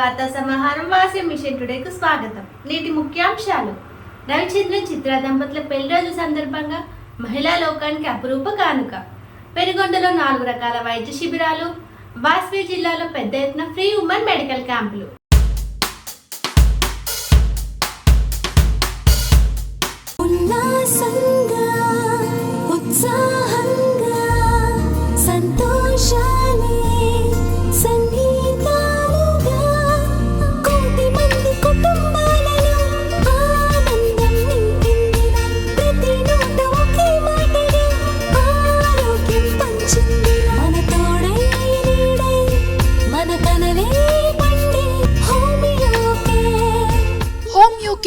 వార్తా సమాహారం వాస్యం మిషన్ టుడేకు స్వాగతం. నేటి ముఖ్యాంశాలు. రవిచంద్రన్ చిత్ర దంపతుల పెళ్ళిరోజు సందర్భంగా మహిళా లోకానికి అపురూప కానుక. పెనుగొండలో నాలుగు రకాల వైద్య శిబిరాలు. బాస్పే జిల్లాలో పెద్ద ఎత్తున ఫ్రీ ఉమెన్ మెడికల్ క్యాంపులు.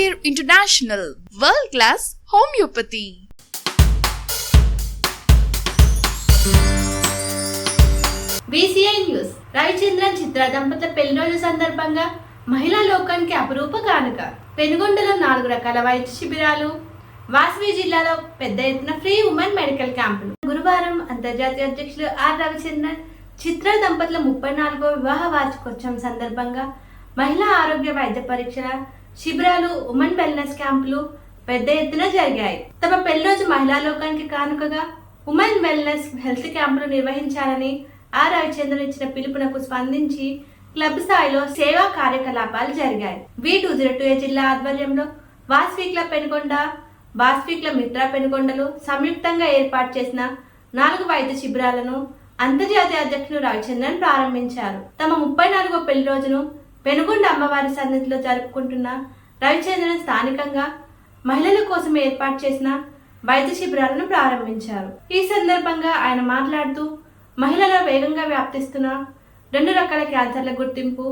Care international world class homeopathy BCI news Ravichandran Chitra దంపతుల పెళ్ళి సందర్భంగా మహిళా లోకానికి అపురూప కానుక. పెనుగొండలో నాలుగు రకాల వైద్య శిబిరాలు. వాసవి జిల్లాలో పెద్ద ఎత్తున ఫ్రీ ఉమెన్ మెడికల్ క్యాంపులు. గురువారం అంతర్జాతీయ అధ్యక్షులు ఆర్ రవిచంద్రన్ చిత్ర దంపతుల ముప్పై నాలుగో వివాహ వార్షికోత్సవం సందర్భంగా మహిళా ఆరోగ్య వైద్య పరీక్షల శిబిరాలు ఉమెన్ వెల్నెస్ క్యాంపులు పెద్ద ఎత్తున జరిగాయి. తమ పెళ్ళి రోజు మహిళా లోకానికి కానుకగా ఉమెన్ వెల్నెస్ హెల్త్ క్యాంపులు నిర్వహించాలని ఆర్ రవిచంద్రన్ ఇచ్చిన పిలుపునకు స్పందించి క్లబ్ స్థాయిలో సేవా కార్యకలాపాలు జరిగాయి. వి టూ జీరో టూ జిల్లా ఆధ్వర్యంలో వాస్వి క్లబ్ పెనుకొండ వాస్వి క్లబ్ మిత్ర పెనుకొండలు సంయుక్తంగా ఏర్పాటు చేసిన నాలుగు వైద్య శిబిరాలను అంతర్జాతీయ అధ్యక్షులు రవిచంద్రన్ ప్రారంభించారు. తమ ముప్పై నాలుగో పెళ్ళి రోజును పెనుగొండ అమ్మవారి సన్నిధిలో జరుపుకుంటున్న రవిచంద్రన్ స్థానికంగా మహిళల కోసం ఏర్పాటు చేసిన వైద్య శిబిరాలను ప్రారంభించారు. ఈ సందర్భంగా ఆయన మాట్లాడుతూ మహిళల వేగంగా వ్యాప్తిస్తున్న రెండు రకాల క్యాన్సర్ల గుర్తింపు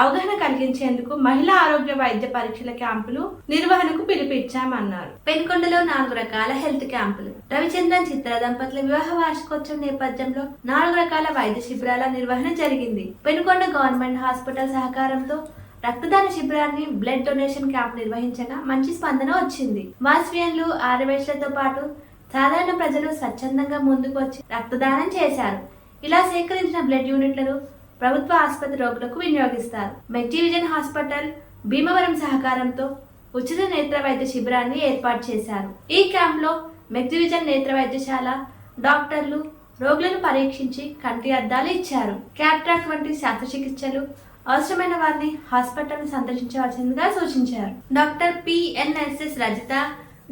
అవగాహన కలిగించేందుకు మహిళా ఆరోగ్య వైద్య పరీక్షల క్యాంపులు నిర్వహణకు పిలిపించామన్నారు పెనుకొండలో నాలుగు రకాల హెల్త్ క్యాంపులు. రవిచంద్రన్ చిత్ర దంపతుల వివాహ వార్షికోత్సవం నేపథ్యంలో నాలుగు రకాల వైద్య శిబిరాల నిర్వహణ జరిగింది. పెనుకొండ గవర్నమెంట్ హాస్పిటల్ సహకారంతో రక్తదాన శిబిరాన్ని బ్లడ్ డొనేషన్ క్యాంప్ నిర్వహించగా మంచి స్పందన వచ్చింది. వాస్వియన్లు ఆర్యవేశ్లతో పాటు సాధారణ ప్రజలు స్వచ్ఛందంగా ముందుకు వచ్చి రక్తదానం చేశారు. ఇలా సేకరించిన బ్లడ్ యూనిట్లను ప్రభుత్వ ఆసుపత్రి రోగులకు వినియోగిస్తారు. మెగ్డివిజన్ హాస్పిటల్ భీమవరం సహకారంతో ఉచిత నేత్ర వైద్య శిబిరాన్ని ఏర్పాటు చేశారు. ఈ క్యాంప్లో మెగ్డివిజన్ నేత్ర వైద్యశాల డాక్టర్లు రోగులను పరీక్షించి కంటి అద్దాలు ఇచ్చారు. క్యాప్ట్రాక్ వంటి శస్త్రచికిత్సలు అవసరమైన వారిని హాస్పిటల్ సందర్శించవలసిందిగా సూచించారు. Doctor PNSS Rajitha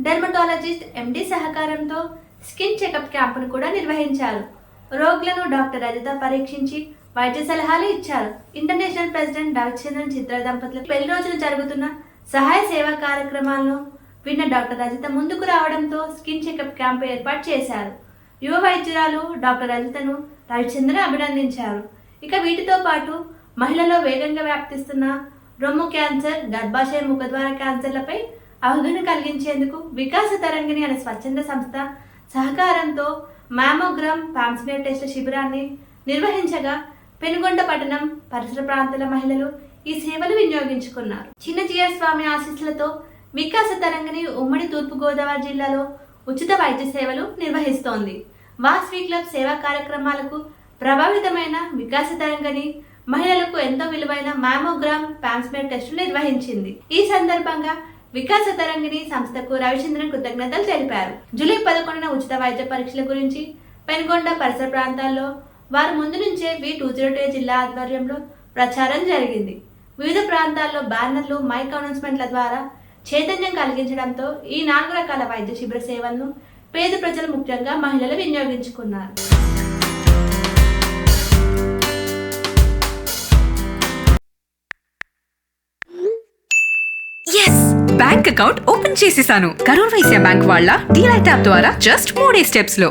dermatologist MD సహకారంతో స్కిన్ చెకప్ క్యాంపును కూడా నిర్వహించారు. రోగులను డాక్టర్ రజిత పరీక్షించి వైద్య సలహాలు ఇచ్చారు. ఇంటర్నేషనల్ ప్రెసిడెంట్ రవిచంద్రన్ చిత్ర దంపతులు పెళ్ళి రోజున జరుగుతున్న సహాయ సేవా కార్యక్రమాలను విన్న డాక్టర్ రజిత ముందుకు రావడంతో స్కిన్ చెకప్ క్యాంపు ఏర్పాటు చేశారు. యువ వైద్యురాలు డాక్టర్ రజితను రవిచంద్రన్ అభినందించారు. ఇక వీటితో పాటు మహిళలో వేగంగా వ్యాప్తిస్తున్న రొమ్ము క్యాన్సర్ గర్భాశయ ముఖద్వార క్యాన్సర్లపై అవగాహన కలిగించేందుకు వికాస తరంగిణి అనే స్వచ్ఛంద సంస్థ సహకారంతో మామోగ్రామ్ పాంస్మియర్ టెస్ట్ శిబిరాన్ని నిర్వహించగా పెనుగొండ పట్టణం పరిసర ప్రాంతాల మహిళలు ఈ సేవలు వినియోగించుకున్నారు. చిన్న జిఆర్ స్వామి ఆశీస్సులతో వికాస తరంగిణి ఉమ్మడి తూర్పుగోదావరి జిల్లాలో ఉచిత వైద్య సేవలు నిర్వహిస్తోంది. వాస్వి క్లబ్ సేవా కార్యక్రమాలకు ప్రభావితమైన వికాస తరంగని మహిళలకు ఎంతో విలువైన మామోగ్రామ్ పాన్స్మేర్ టెస్టులు నిర్వహించింది. ఈ సందర్భంగా వికాస తరంగిణి సంస్థకు రవిచంద్రన్ కృతజ్ఞతలు తెలిపారు. జూలై పదకొండున ఉచిత వైద్య పరీక్షల గురించి పెనుగొండ పరిసర ప్రాంతాల్లో వారు ముందు నుంచే వి టూ జీరో టూ జిల్లా ఆధ్వర్యంలో ప్రచారం జరిగింది. వివిధ ప్రాంతాల్లో బ్యానర్లు మైక్ అనౌన్స్మెంట్ల ద్వారా చైతన్యం కలిగించడంతో ఈ నాలుగు రకాల వైద్య శిబిర సేవలను పేద ప్రజలు ముఖ్యంగా మహిళలు వినియోగించుకున్నారు. ఎస్ బ్యాంక్ అకౌంట్ ఓపెన్ చేసేసాను. కరూర్ వైశ్య బ్యాంక్ వాళ్ళ డీలైట్ యాప్ ద్వారా జస్ట్ మూడే స్టెప్స్లో.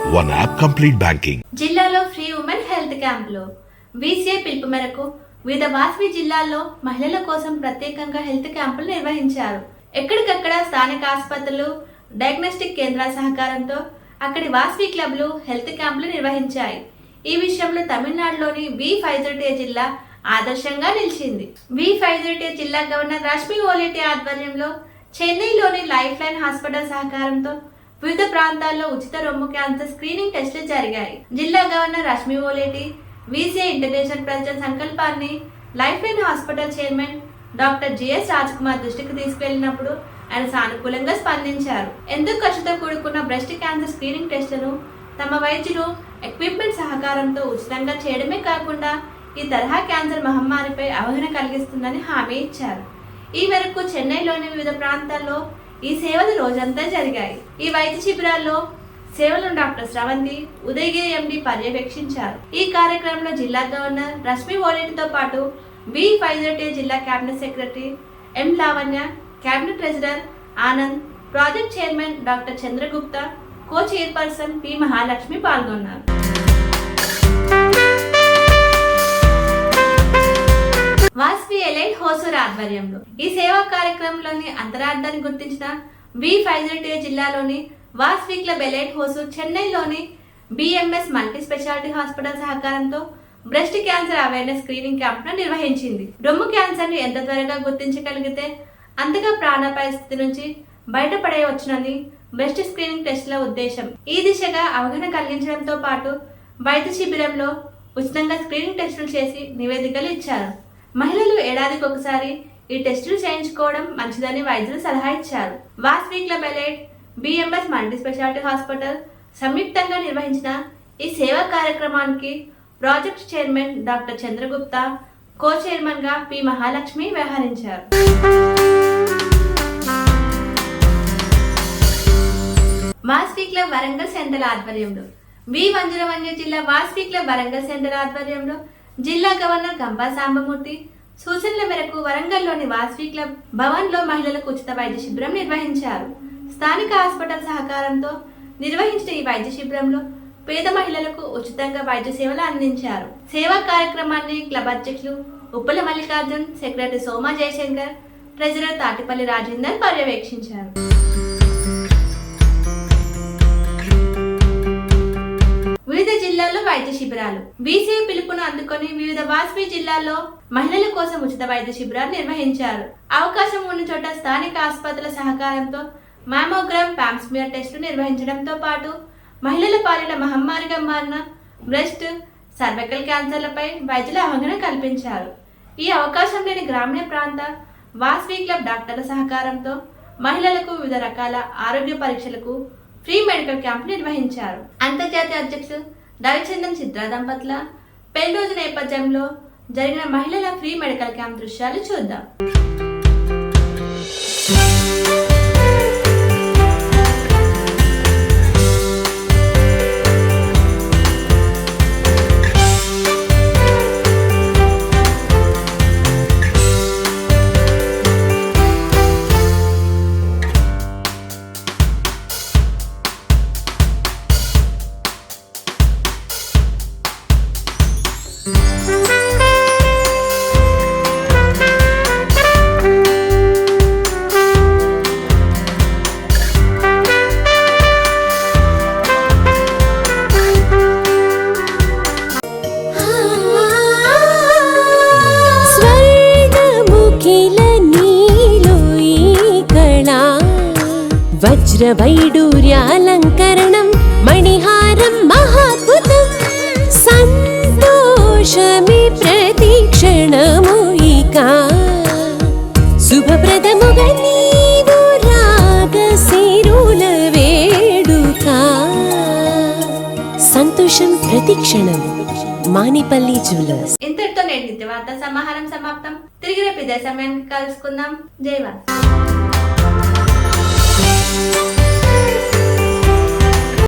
One app complete banking జిల్లాలో ఫ్రీ ఉమెన్ హెల్త్ క్యాంపులు బీసీఐ పిలుపు మేరకు వివిధ వాసవి జిల్లాల్లో మహిళల కోసం ప్రత్యేకంగా హెల్త్ క్యాంపులు నిర్వహించారు. ఎక్కడికక్కడ స్థానిక ఆసుపత్రులు డయాగ్నోస్టిక్ కేంద్రాల సహకారంతో అక్కడి వాసవి క్లబ్లు హెల్త్ క్యాంపులు నిర్వహించాయి. ఈ విషయంలో తమిళనాడులోని వి ఫైజర్టే జిల్లా ఆదర్శంగా నిలిచింది. వి ఫైజర్టే జిల్లా గవర్నర్ రష్మి ఓలేటి ఆధ్వర్యంలో చెన్నైలోని లైఫ్ లైన్ హాస్పిటల్ సహకారంతో వివిధ ప్రాంతాల్లో ఉచిత రొమ్ము క్యాన్సర్ స్క్రీనింగ్ టెస్టులు జరిగాయి. జిల్లా governor Rashmi Oleti VCI international president సంకల్పాన్ని life line hospital chairman doctor GS Rajkumar దృష్టికి తీసుకెళ్ళినప్పుడు ఆయన సానుకూలంగా స్పందించారు. ఎందుకు ఖర్చుతో కూడుకున్న బ్రెస్ట్ క్యాన్సర్ స్క్రీనింగ్ టెస్టులను తమ వైద్యులు ఎక్విప్మెంట్ సహకారంతో ఉచితంగా చేయడమే కాకుండా ఈ తరహా క్యాన్సర్ మహమ్మారిపై అవగాహన కలిగిస్తుందని హామీ ఇచ్చారు. ఈ మేరకు చెన్నైలోని వివిధ ప్రాంతాల్లో ఈ సేవలు రోజంతా జరిగాయి. ఈ వైద్య శిబిరాల్లో సేవలను డాక్టర్ శ్రవంతి ఉదయగిరి ఎండి పర్యవేక్షించారు. ఈ కార్యక్రమంలో జిల్లా గవర్నర్ రష్మి ఓలేటితో పాటు బి ఫైజర్టే జిల్లా cabinet secretary M Lavanya cabinet treasurer Anand project chairman doctor Chandragupta co chairperson P Mahalakshmi పాల్గొన్నారు. వాస్వి ఎలైట్ హోసూర్ ఆధ్వర్యంలో. ఈ సేవా కార్యక్రమంలోని అంతరార్థాన్ని గుర్తించిన బి ఫైజరిటీ జిల్లాలోని వాస్వి క్లబ్ ఎలైట్ హోసూర్ చెన్నైలోని బిఎంఎస్ మల్టీ స్పెషాలిటీ హాస్పిటల్ సహకారంతో బ్రెస్ట్ క్యాన్సర్ అవేర్నెస్ స్క్రీనింగ్ క్యాంప్ను నిర్వహించింది. రొమ్ము క్యాన్సర్ను ఎంత త్వరగా గుర్తించగలిగితే అంతగా ప్రాణాపాయ స్థితి నుంచి బయటపడేయవచ్చునని బ్రెస్ట్ స్క్రీనింగ్ టెస్టుల ఉద్దేశం. ఈ దిశగా అవగాహన కలిగించడంతో పాటు వైద్య శిబిరంలో ఉచితంగా స్క్రీనింగ్ టెస్టులు చేసి నివేదికలు ఇచ్చారు. మహిళలు ఏడాదికి ఒకసారి ఈ టెస్టులు చేయించుకోవడం మంచిదని వైద్యులు సలహా ఇచ్చారు. వాస్వి బెలెట్ బిఎంఎస్ మల్టీ స్పెషాలిటీ హాస్పిటల్ సంయుక్తంగా నిర్వహించిన ఈ సేవా కార్యక్రమానికి project chairman doctor Chandragupta co చైర్మన్గా పి మహాలక్ష్మి వ్యవహరించారు. వాస్వీక్ల వరంగల్ సెంటర్ ఆధ్వర్యంలో వి వంజరవన్య జిల్లా వాస్వీక్ల వరంగల్ సెంటర్ ఆధ్వర్యంలో జిల్లా గవర్నర్ గంపా సాంబమూర్తి సూచనల మేరకు వరంగల్లోని వాస్వి క్లబ్ భవన్లో మహిళలకు ఉచిత వైద్య శిబిరం నిర్వహించారు. స్థానిక హాస్పిటల్ సహకారంతో నిర్వహించిన ఈ వైద్య శిబిరంలో పేద మహిళలకు ఉచితంగా వైద్య సేవలు అందించారు. సేవా కార్యక్రమాన్ని క్లబ్ అధ్యక్షులు ఉప్పల మల్లికార్జున్ సెక్రటరీ సోమా జయశంకర్ ట్రెజరర్ తాటిపల్లి రాజేందర్ పర్యవేక్షించారు. వివిధ జిల్లాల్లో వైద్య శిబిరాలు. బీసీ పిలుపును అందుకొని వివిధ వాస్వి జిల్లాల్లో మహిళల కోసం ఉచిత వైద్య శిబిరాలు నిర్వహించారు. అవకాశం ఉన్న చోట స్థానిక ఆసుపత్రుల సహకారంతో మామోగ్రామ్ పామ్స్మియర్ టెస్టులు నిర్వహించడంతో పాటు మహిళల పాలిన మహమ్మారిగా మారిన బ్రెస్ట్ సర్వైకల్ క్యాన్సర్లపై వైద్యుల అవగాహన కల్పించారు. ఈ అవకాశం లేని గ్రామీణ ప్రాంత వాస్వి క్లబ్ డాక్టర్ల సహకారంతో మహిళలకు వివిధ రకాల ఆరోగ్య పరీక్షలకు ఫ్రీ మెడికల్ క్యాంప్ నిర్వహించారు. అంతర్జాతీయ అధ్యక్షులు రవిచంద్రన్ చిత్ర దంపతుల పెళ్ళి రోజు నేపథ్యంలో జరిగిన మహిళల ఫ్రీ మెడికల్ క్యాంప్ దృశ్యాలు చూద్దాం. వజ్రవైడూర్యాలంకరణం మణిహారం మహాద్భుతం సంతోషమి ప్రతిక్షణము ఇక సంతోషం ప్రతిక్షణం మానిపల్లి జ్యువెలర్స్ ఇంతటితో నేటి వార్త సమాహారం సమాప్తం. తిరిగి రేపు ఇదే సమయానికి కలుసుకుందాం. జై Música